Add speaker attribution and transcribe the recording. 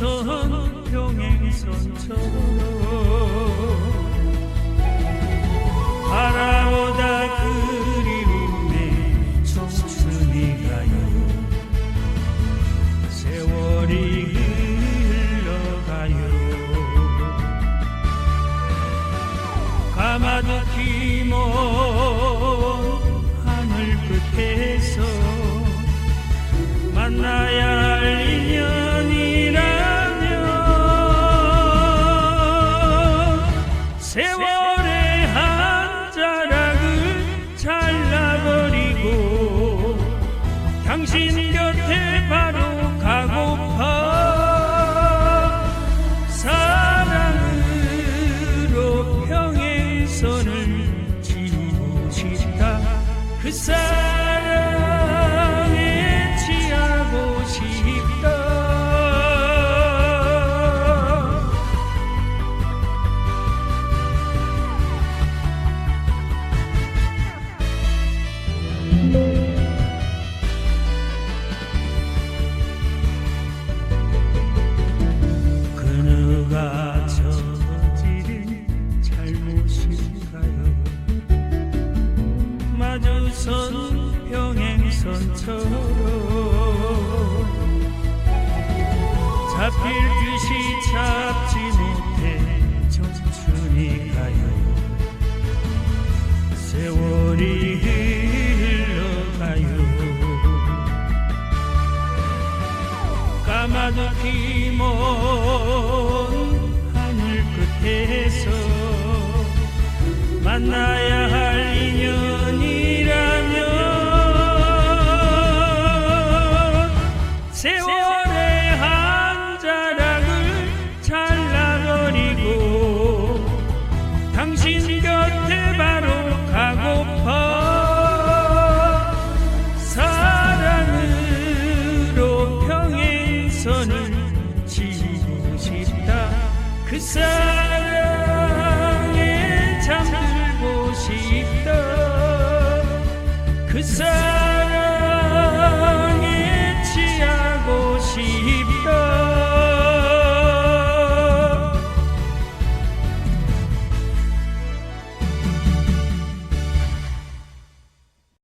Speaker 1: 평행선처럼 바라보다 그리움에 청순이 가요. 세월이 흘러가요. 가마도키 세월의 한 자락을 잘라버리고 당신 곁에 바로 가고파 사랑으로 평행선을 지우고 싶다. 그 사랑 선처럼 잡힐 듯이 잡지 못해 청춘이 가요. 세월이 흘러가요. 까마득히 먼 하늘 끝에서 만나야 평행선을 지우고 싶다. 그 사랑에 잠들고 싶다. 그 사랑